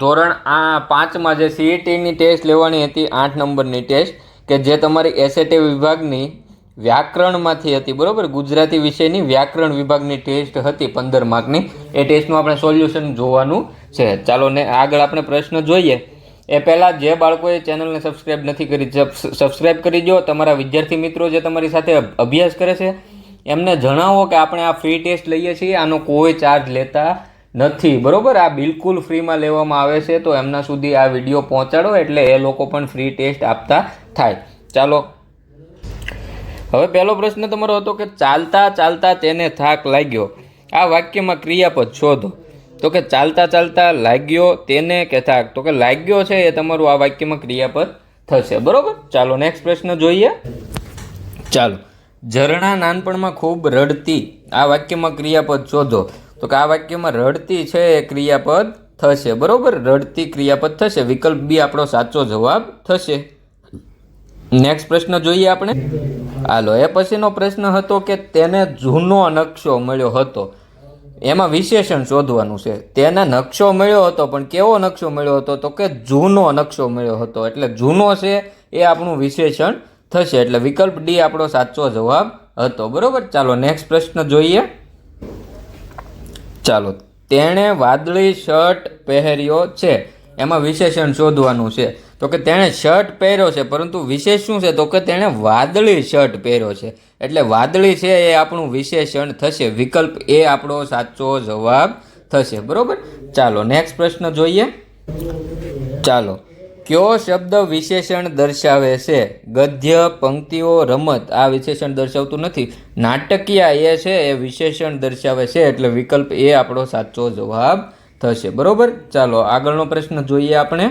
ધોરણ આ પાંચમાં જે સીઈટીની ટેસ્ટ લેવાની હતી, આઠ નંબરની ટેસ્ટ કે જે તમારી એસએટી વિભાગની વ્યાકરણમાંથી હતી, બરાબર? ગુજરાતી વિષયની વ્યાકરણ વિભાગની ટેસ્ટ હતી પંદર માર્કની. એ ટેસ્ટનું આપણે સોલ્યુશન જોવાનું છે. ચાલો ને આગળ આપણે પ્રશ્ન જોઈએ. એ પહેલાં જે બાળકોએ ચેનલને સબસ્ક્રાઈબ નથી કરી સબસ્ક્રાઈબ કરી દો. તમારા વિદ્યાર્થી મિત્રો જે તમારી સાથે અભ્યાસ કરે છે, એમને જણાવો કે આપણે આ ફ્રી ટેસ્ટ લઈએ છીએ, આનો કોઈ ચાર્જ લેતા નથી. બરોબર? આ બિલકુલ ફ્રીમાં લેવામાં આવે છે, તો એમના સુધી આ વીડિયો પહોંચાડો એટલે એ લોકો પણ ફ્રી ટેસ્ટ આપતા થાય. ચાલો. હવે પહેલો પ્રશ્ન તમારો હતો કે ચાલતા ચાલતા તેને થાક લાગ્યો. આ વાક્યમાં ક્રિયાપદ શોધો. તો કે ચાલતા ચાલતા લાગ્યો તેને કે થાક? તો કે લાગ્યો છે એ તમારું આ વાક્યમાં ક્રિયાપદ થશે. બરોબર? ચાલો નેક્સ્ટ પ્રશ્ન જોઈએ. ચાલો. ઝરણા નાનપણમાં ખૂબ રડતી. આ વાક્યમાં ક્રિયાપદ શોધો. તો કે આ વાક્યમાં રડતી છે એ ક્રિયાપદ થશે. બરોબર? રડતી ક્રિયાપદ થશે. વિકલ્પ બી આપણો સાચો જવાબ થશે. નેક્સ્ટ પ્રશ્ન જોઈએ આપણે. હાલો, એ પછીનો પ્રશ્ન હતો કે તેને જૂનો નકશો મળ્યો હતો. એમાં વિશેષણ શોધવાનું છે. તેને નકશો મળ્યો હતો, પણ કેવો નકશો મળ્યો હતો? તો કે જૂનો નકશો મળ્યો હતો. એટલે જૂનો છે એ આપણું વિશેષણ થશે. એટલે વિકલ્પ ડી આપણો સાચો જવાબ હતો. બરોબર? ચાલો નેક્સ્ટ પ્રશ્ન જોઈએ. ચાલો, તેણે વાદળી શર્ટ પહેર્યો છે. એમાં વિશેષણ શોધવાનું છે. તો કે તેણે શર્ટ પહેર્યો છે, પરંતુ વિશેષ શું છે? તો કે તેણે વાદળી શર્ટ પહેર્યો છે. એટલે વાદળી છે એ આપણું વિશેષણ થશે. વિકલ્પ એ આપણો સાચો જવાબ થશે. બરોબર? ચાલો નેક્સ્ટ પ્રશ્ન જોઈએ. ચાલો. કયો શબ્દ વિશેષણ દર્શાવે છે? ગદ્ય, પંક્તિઓ, રમત, આ વિશેષણ દર્શાવતું નથી. નાટકીય એ છે, એ વિશેષણ દર્શાવે છે, એટલે વિકલ્પ એ આપણો સાચો જવાબ થશે. બરોબર? ચાલો, આગળનો પ્રશ્ન જોઈએ આપણે.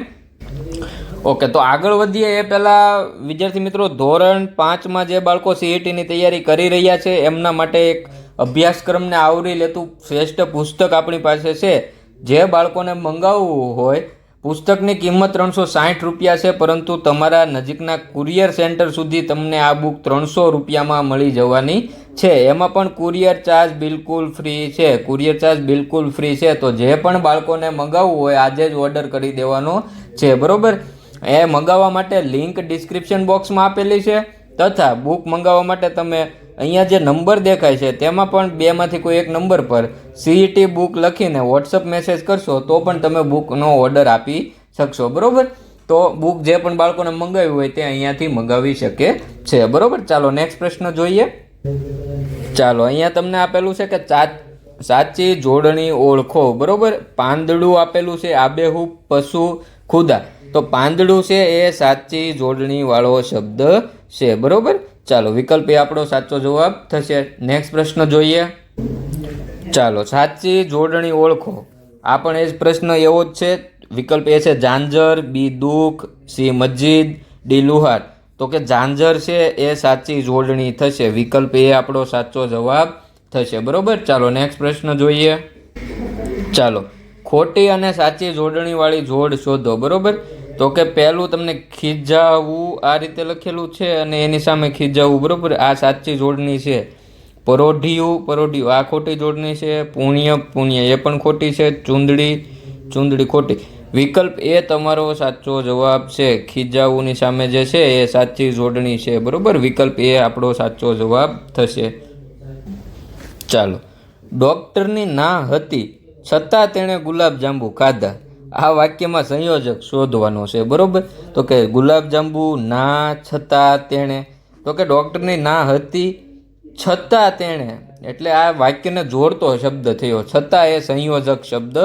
ઓકે, તો આગળ વધીએ. એ પહેલાં વિદ્યાર્થી મિત્રો, ધોરણ પાંચમાં જે બાળકો સીઈટીની તૈયારી કરી રહ્યા છે, એમના માટે એક અભ્યાસક્રમને આવરી લેતું શ્રેષ્ઠ પુસ્તક આપણી પાસે છે. જે બાળકોને મંગાવવું હોય પુસ્તકની કિંમત ત્રણસો સાઠ રૂપિયા છે, પરંતુ તમારા નજીકના કુરિયર સેન્ટર સુધી તમને આ બુક ત્રણસો રૂપિયામાં મળી જવાની છે. એમાં પણ કુરિયર ચાર્જ બિલકુલ ફ્રી છે. કુરિયર ચાર્જ બિલકુલ ફ્રી છે, તો જે પણ બાળકોને મંગાવવું હોય, આજે જ ઓર્ડર કરી દેવાનો છે, બરાબર? એ મંગાવવા માટે લિંક ડિસ્ક્રિપ્શન બોક્સમાં આપેલી છે, તથા બુક મંગાવવા માટે તમે અહીંયા જે નંબર દેખાય છે, તેમાં પણ બેમાંથી કોઈ એક નંબર પર સીઈટી બુક લખીને વોટ્સઅપ મેસેજ કરશો, તો પણ તમે બુકનો ઓર્ડર આપી શકશો, બરાબર? તો બુક જે પણ બાળકોને મંગાવી હોય તે અહીંયાથી મંગાવી શકે છે, બરાબર? ચાલો નેક્સ્ટ પ્રશ્ન જોઈએ. ચાલો, અહીંયા તમને આપેલું છે કે ચા, સાચી જોડણી ઓળખો, બરાબર? પાંદડું આપેલું છે, આબેહૂબ પશુ ખુદા. તો પાંદડું છે એ સાચી જોડણીવાળો શબ્દ છે, બરોબર? ચાલો, વિકલ્પ એ આપણો સાચો જવાબ થશે. નેક્સ્ટ પ્રશ્ન જોઈએ. ચાલો, સાચી જોડણી ઓળખો. આ પણ એ જ પ્રશ્ન એવો જ છે. વિકલ્પ એ છે ઝાંઝર, બી દુઃખ, સી મસ્જિદ ડી લુહાર. તો કે ઝાંઝર છે એ સાચી જોડણી થશે. વિકલ્પ એ આપણો સાચો જવાબ થશે. બરોબર? ચાલો નેક્સ્ટ પ્રશ્ન જોઈએ. ચાલો, ખોટી અને સાચી જોડણીવાળી જોડ શોધો. બરોબર? તો કે પહેલું તમને ખીજાવું આ રીતે લખેલું છે અને એની સામે ખીજાવવું બરોબર? આ સાચી જોડણી છે. પરોઢિયું પરોઢિયું. આ ખોટી જોડણી છે. પુણ્ય પુણ્ય. એ પણ ખોટી છે. ચૂંદડી ચૂંદડી ખોટી. વિકલ્પ એ તમારો સાચો જવાબ છે. ખીજાવુંની સામે જે છે એ સાચી જોડણી છે, બરોબર? વિકલ્પ એ આપણો સાચો જવાબ થશે. ચાલો. ડૉક્ટરની ના હતી. છતાં તેણે ગુલાબજાંબુ ખાધા. આ વાક્યમાં સંયોજક શોધવાનો છે, બરોબર? તો કે ગુલાબજાંબુ ના છતાં તેણે, તો કે ડૉક્ટરની ના હતી છતાં તેણે, એટલે આ વાક્યને જોડતો શબ્દ થયો. છતાં એ સંયોજક શબ્દ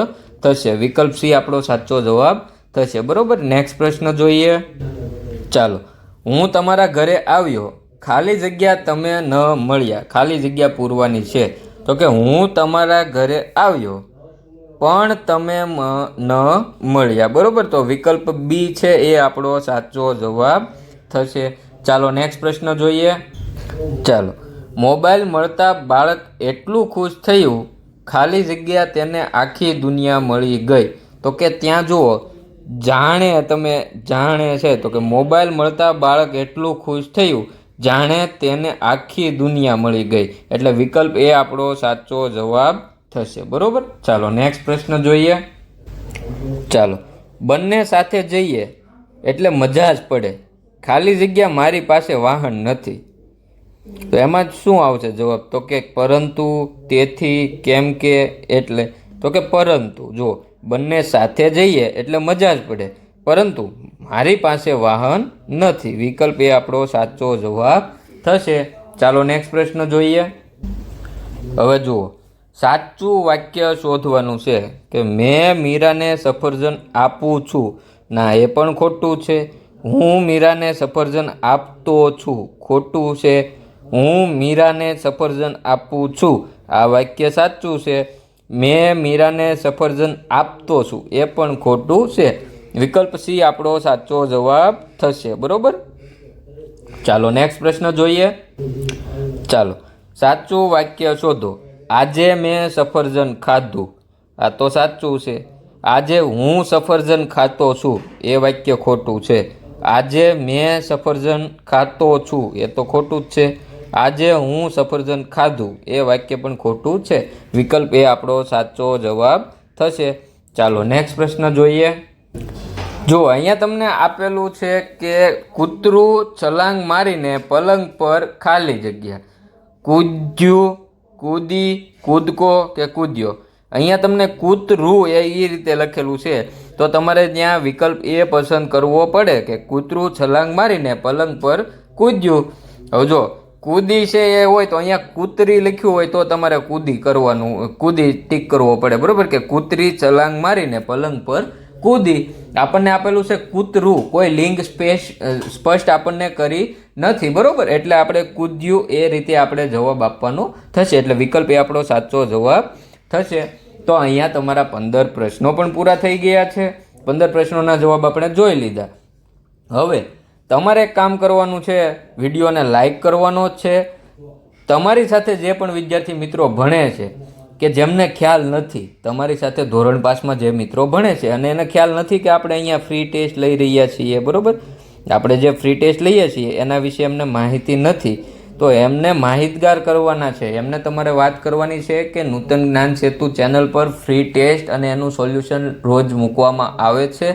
થશે. વિકલ્પ સી આપણો સાચો જવાબ થશે. બરોબર? નેક્સ્ટ પ્રશ્ન જોઈએ. ચાલો. હું તમારા ઘરે આવ્યો. ખાલી જગ્યા તમે ન મળ્યા. ખાલી જગ્યા પૂરવાની છે. તો કે હું તમારા ઘરે આવ્યો. પણ તમે ન મળ્યા. બરોબર? તો વિકલ્પ બી છે, એ આપણો સાચો જવાબ થશે. ચાલો નેક્સ્ટ પ્રશ્ન જોઈએ. ચાલો. મોબાઈલ મળતા બાળક એટલું ખુશ થયું, ખાલી જગ્યા તેને આખી દુનિયા મળી ગઈ. તો કે ત્યાં જુઓ, જાણે તમે, જાણે છે, તો કે મોબાઈલ મળતા બાળક એટલું ખુશ થયું, જાણે તેને આખી દુનિયા મળી ગઈ. એટલે વિકલ્પ એ આપણો સાચો જવાબ થશે, બરાબર? ચાલો નેક્સ્ટ પ્રશ્ન જોઈએ. ચાલો, બંને સાથે જઈએ એટલે મજા જ પડે. ખાલી જગ્યા મારી પાસે વાહન નથી. તો એમાં જ શું આવશે જવાબ? તો કે પરંતુ, તેથી, કેમ કે, એટલે. તો કે પરંતુ જો બંને સાથે જઈએ એટલે મજા જ પડે. પરંતુ, મારી પાસે વાહન નથી. વિકલ્પ એ આપણો સાચો જવાબ થશે. ચાલો નેક્સ્ટ પ્રશ્ન જોઈએ. હવે જુઓ સાચું વાક્ય શોધવાનું છે કે મેં મીરાને સફરજન આપું છું. ના, એ પણ ખોટું છે. હું મીરાને સફરજન આપતો છું. ખોટું છે. હું મીરાને સફરજન આપું છું. આ વાક્ય સાચું છે. મેં મીરાને સફરજન આપતો છું. એ પણ ખોટું છે. વિકલ્પ સી આપણો સાચો જવાબ થશે. બરોબર? ચાલો નેક્સ્ટ પ્રશ્ન જોઈએ. ચાલો, સાચું વાક્ય શોધો. આજે મેં સફરજન ખાધું. આ તો સાચું છે. આજે હું સફરજન ખાતો છું. એ વાક્ય ખોટું છે. આજે મેં સફરજન ખાતો છું. એ તો ખોટું જ છે. આજે હું સફરજન ખાધું. એ વાક્ય પણ ખોટું છે. વિકલ્પ એ આપણો સાચો જવાબ થશે. ચાલો નેક્સ્ટ પ્રશ્ન જોઈએ. જો અહીંયા તમને આપેલું છે કે કૂતરું છલાંગ મારીને પલંગ પર ખાલી જગ્યા. કૂદ્યું કૂદી, કૂદકો કે કૂદ્યો? અહીંયા તમને કૂતરું એ એ રીતે લખેલું છે. તો તમારે ત્યાં વિકલ્પ એ પસંદ કરવો પડે કે કૂતરું છલાંગ મારીને પલંગ પર કૂદ્યું. હવે જો, કૂદી છે એ હોય તો અહીંયા કૂતરી લખ્યું હોય તો તમારે કૂદી કરવાનું, કૂદી ટીક કરવો પડે. બરાબર કે કૂતરી છલાંગ મારીને પલંગ પર કૂદી. આપણને આપેલું છે કૂતરું. કોઈ લિંગ સ્પેસ સ્પષ્ટ આપણને કરી નથી, બરાબર? એટલે આપણે કૂદ્યું, એ રીતે આપણે જવાબ આપવાનો થશે. એટલે વિકલ્પ એ આપણો સાચો જવાબ થશે. તો અહીંયા તમારા પંદર પ્રશ્નો પણ પૂરા થઈ ગયા છે. પંદર પ્રશ્નોના જવાબ આપણે જોઈ લીધા. હવે, તમારે એક કામ કરવાનું છે, વિડીયોને લાઈક કરવાનો છે. તમારી સાથે જે પણ વિદ્યાર્થી મિત્રો ભણે છે, કે જેમને ખ્યાલ નથી, તમારી સાથે ધોરણ પાસમાં જે મિત્રો ભણે છે, અને એને ખ્યાલ નથી કે આપણે અહીંયા ફ્રી ટેસ્ટ લઈ રહ્યા છીએ, બરાબર? આપણે જે ફ્રી ટેસ્ટ લઈએ છીએ, એના વિશે એમને માહિતી નથી. તો એમને માહિતગાર કરવાના છે. એમને તમારે વાત કરવાની છે કે નૂતન જ્ઞાન સેતુ ચેનલ પર ફ્રી ટેસ્ટ અને એનું સોલ્યુશન રોજ મૂકવામાં આવે છે.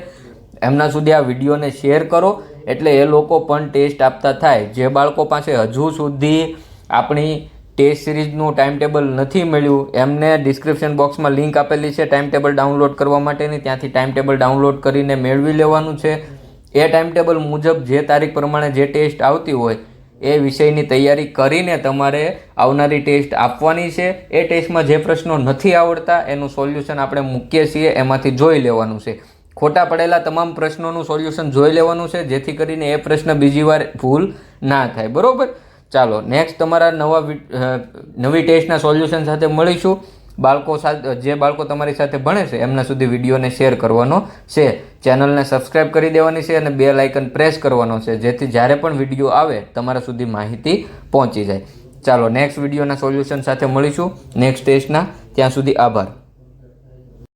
એમના સુધી આ વિડીયોને શેર કરો. એટલે એ લોકો પણ ટેસ્ટ આપતા થાય. જે બાળકો પાસે હજુ સુધી આપણી ટેસ્ટ સિરીઝનું ટાઈમ ટેબલ નથી મળ્યું, એમને ડિસ્ક્રિપ્શન બોક્સમાં લિંક આપેલી છે ટાઈમ ટેબલ ડાઉનલોડ કરવા માટેની. ત્યાંથી ટાઈમ ટેબલ ડાઉનલોડ કરીને મેળવી લેવાનું છે. એ ટાઈમ ટેબલ મુજબ જે તારીખ પ્રમાણે જે ટેસ્ટ આવતી હોય, એ વિષયની તૈયારી કરીને તમારે આવનારી ટેસ્ટ આપવાની છે. એ ટેસ્ટમાં જે પ્રશ્નો નથી આવડતા, એનું સોલ્યુશન આપણે મૂકીએ છીએ, એમાંથી જોઈ લેવાનું છે. ખોટા પડેલા તમામ પ્રશ્નોનું સોલ્યુશન જોઈ લેવાનું છે, જેથી કરીને એ પ્રશ્ન બીજી વાર ભૂલ ના થાય. બરાબર? ચાલો નેક્સ્ટ તમારા નવા નવી ટેસ્ટના સોલ્યુશન સાથે મળીશું. બાળકો જે બાળકો તમારી સાથે ભણે છે, એમના સુધી વિડીયોને શેર કરવાનો છે. ચેનલને સબસ્ક્રાઇબ કરી દેવાની છે અને બે લાઇકન પ્રેસ કરવાનો છે, જેથી જ્યારે પણ વીડિયો આવે, તમારા સુધી માહિતી પહોંચી જાય. ચાલો, નેક્સ્ટ વિડીયોના સોલ્યુશન સાથે મળીશું. નેક્સ્ટ ટેસ્ટના ત્યાં સુધી આભાર.